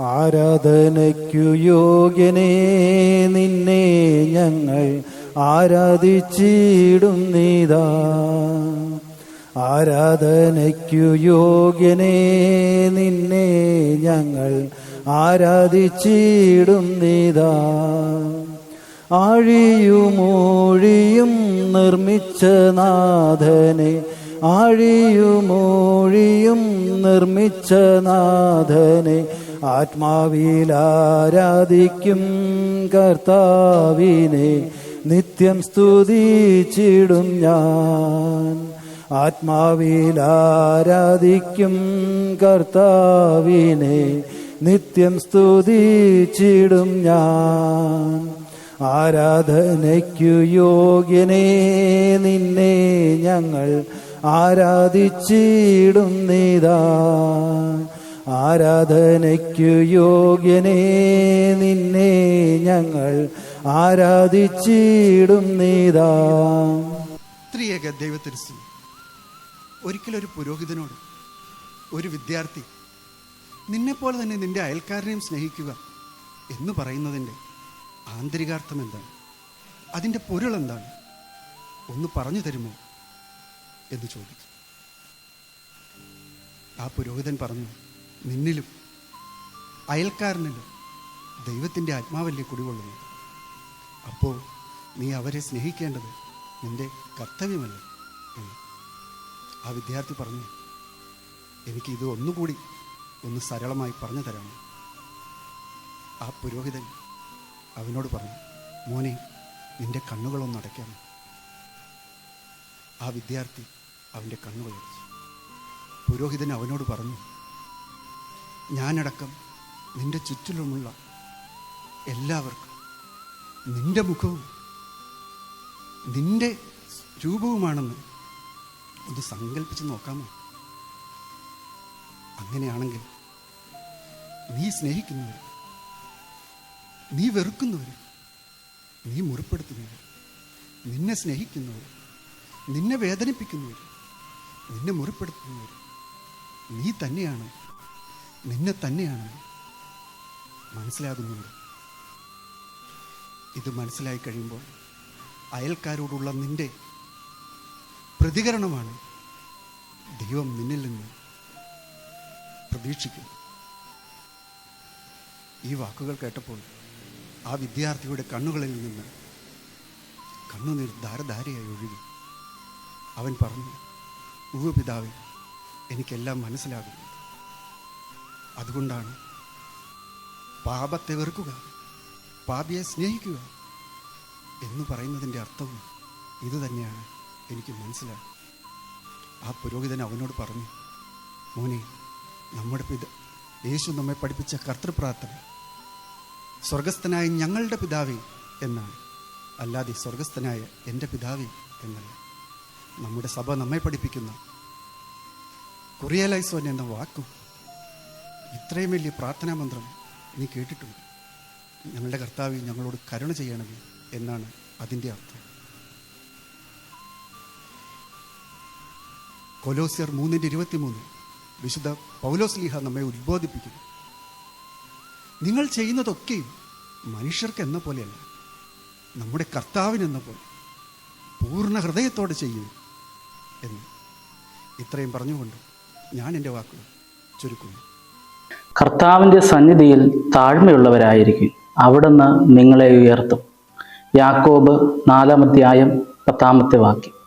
ആരാധനയ്ക്കു യോഗ്യനേ നിന്നെ ഞങ്ങൾ ആരാധിച്ചിടും നീതാ. ആരാധനയ്ക്കു യോഗ്യനേ നിന്നെ ഞങ്ങൾ ആരാധിച്ചിടും നീതാ. ആഴിയുമോഴിയും നിർമ്മിച്ച നാഥനെ ആഴിയുമൂഴിയും നിർമ്മിച്ച നാഥനെ ആത്മാവിൽ ആരാധിക്കും കർത്താവിനെ നിത്യം സ്തുതിച്ചിടും ഞാൻ. ആത്മാവിൽ ആരാധിക്കും കർത്താവിനെ നിത്യം സ്തുതിച്ചിടും ഞാൻ. ആരാധനയ്ക്കു യോഗ്യനെ നിന്നെ ഞങ്ങൾ ആരാധിച്ചിടും നീതാ. ആരാധനയ്ക്കു യോഗ്യനേ നിന്നെ ഞങ്ങൾ ആരാധിച്ചിടും നീതാ. ത്രിയേക ദൈവത്തിന് ഒരിക്കലൊരു പുരോഹിതനോട് ഒരു വിദ്യാർത്ഥി നിന്നെപ്പോലെ തന്നെ നിന്റെ അയൽക്കാരനെയും സ്നേഹിക്കുക എന്ന് പറയുന്നതിന്റെ ആന്തരികാർത്ഥം എന്താണ്? അതിന്റെ പൊരുൾ എന്താണ്? ഒന്ന് പറഞ്ഞു തരുമോ? എന്ന് ചോദിച്ചു. ആ പുരോഹിതൻ പറഞ്ഞു നിന്നിലും അയൽക്കാരനിലും ദൈവത്തിന്റെ ആത്മാവല്ലേ കുടികൊള്ളുന്നു അപ്പോൾ നീ അവരെ സ്നേഹിക്കേണ്ടത് നിന്റെ കർത്തവ്യമല്ലേ? എന്ന്. ആ വിദ്യാർത്ഥി പറഞ്ഞു എനിക്ക് ഇത് ഒന്നുകൂടി ഒന്ന് സരളമായി പറഞ്ഞു തരാമോ? ആ പുരോഹിതൻ അവനോട് പറഞ്ഞു മോനെ നിന്റെ കണ്ണുകളൊന്നടയ്ക്കാമോ? ആ വിദ്യാർത്ഥി അവന്റെ കണ്ണുകൾ അടച്ചു പുരോഹിതൻ അവനോട് പറഞ്ഞു ഞാനടക്കം നിന്റെ ചുറ്റിലുമുള്ള എല്ലാവർക്കും നിന്റെ മുഖവും നിന്റെ രൂപവുമാണെന്ന് ഒന്ന് സങ്കല്പിച്ച് നോക്കാമോ? അങ്ങനെയാണെങ്കിൽ നീ സ്നേഹിക്കുന്നവർ നീ വെറുക്കുന്നവർ നീ മുറിപ്പെടുത്തുന്നവർ നിന്നെ സ്നേഹിക്കുന്നവർ നിന്നെ വേദനിപ്പിക്കുന്നവർ നിന്നെ മുറിപ്പെടുത്തുന്നവർ. നീ തന്നെയാണ്. നിന്നെ തന്നെയാണ് മനസ്സിലാകുന്നുണ്ട് ഇത് മനസ്സിലായി കഴിയുമ്പോൾ അയൽക്കാരോടുള്ള നിന്റെ പ്രതികരണമാണ് ദൈവം നിന്നിൽ നിന്ന് പ്രതീക്ഷിക്കുന്നു ഈ വാക്കുകൾ കേട്ടപ്പോൾ ആ വിദ്യാർത്ഥിയുടെ കണ്ണുകളിൽ നിന്ന് കണ്ണുനീർ ധാരധാരയായി ഒഴുകി. അവൻ പറഞ്ഞു ഉവ പിതാവേ എനിക്കെല്ലാം മനസ്സിലാകും. അതുകൊണ്ടാണ് പാപത്തെ വെറുക്കുക പാപിയെ സ്നേഹിക്കുക എന്ന് പറയുന്നതിന്റെ അർത്ഥവും ഇതുതന്നെയാണ് എനിക്ക് മനസ്സിലായി ആ പുരോഹിതൻ അവനോട് പറഞ്ഞു മോനെ നമ്മുടെ പിത യേശു നമ്മെ പഠിപ്പിച്ച കർത്തൃപ്രാർത്ഥന സ്വർഗസ്ഥനായ ഞങ്ങളുടെ പിതാവേ എന്നാണ്. അല്ലാതെ സ്വർഗസ്ഥനായ എന്റെ പിതാവേ എന്നല്ല. നമ്മുടെ സഭ നമ്മെ പഠിപ്പിക്കുന്ന. കുറിയലൈസോൻ എന്ന വാക്കും ഇത്രയും വലിയ പ്രാർത്ഥനാ മന്ത്രം നീ കേട്ടിട്ടുണ്ട്. ഞങ്ങളുടെ കർത്താവ് ഞങ്ങളോട് കരുണ ചെയ്യണമേ എന്നാണ് അതിന്റെ അർത്ഥം. കൊലോസ്യർ മൂന്നിന്റെ ഇരുപത്തി മൂന്ന് വിശുദ്ധ പൗലോസ്ലീഹ നമ്മെ ഉദ്ബോധിപ്പിക്കുന്നു നിങ്ങൾ ചെയ്യുന്നതൊക്കെയും മനുഷ്യർക്ക് എന്ന പോലെയല്ല നമ്മുടെ കർത്താവിനെന്ന പോലെ പൂർണ ഹൃദയത്തോടെ ചെയ്യൂ എന്ന് ഇത്രയും പറഞ്ഞുകൊണ്ട് ഞാൻ എന്റെ വാക്കുകൾ ചുരുക്കുന്നു. കർത്താവിന്റെ സന്നിധിയിൽ താഴ്മയുള്ളവരായിരിക്കും. അവിടുന്ന് നിങ്ങളെ ഉയർത്തും. യാക്കോബ് നാലാമധ്യായം പത്താമത്തെ വാക്യം.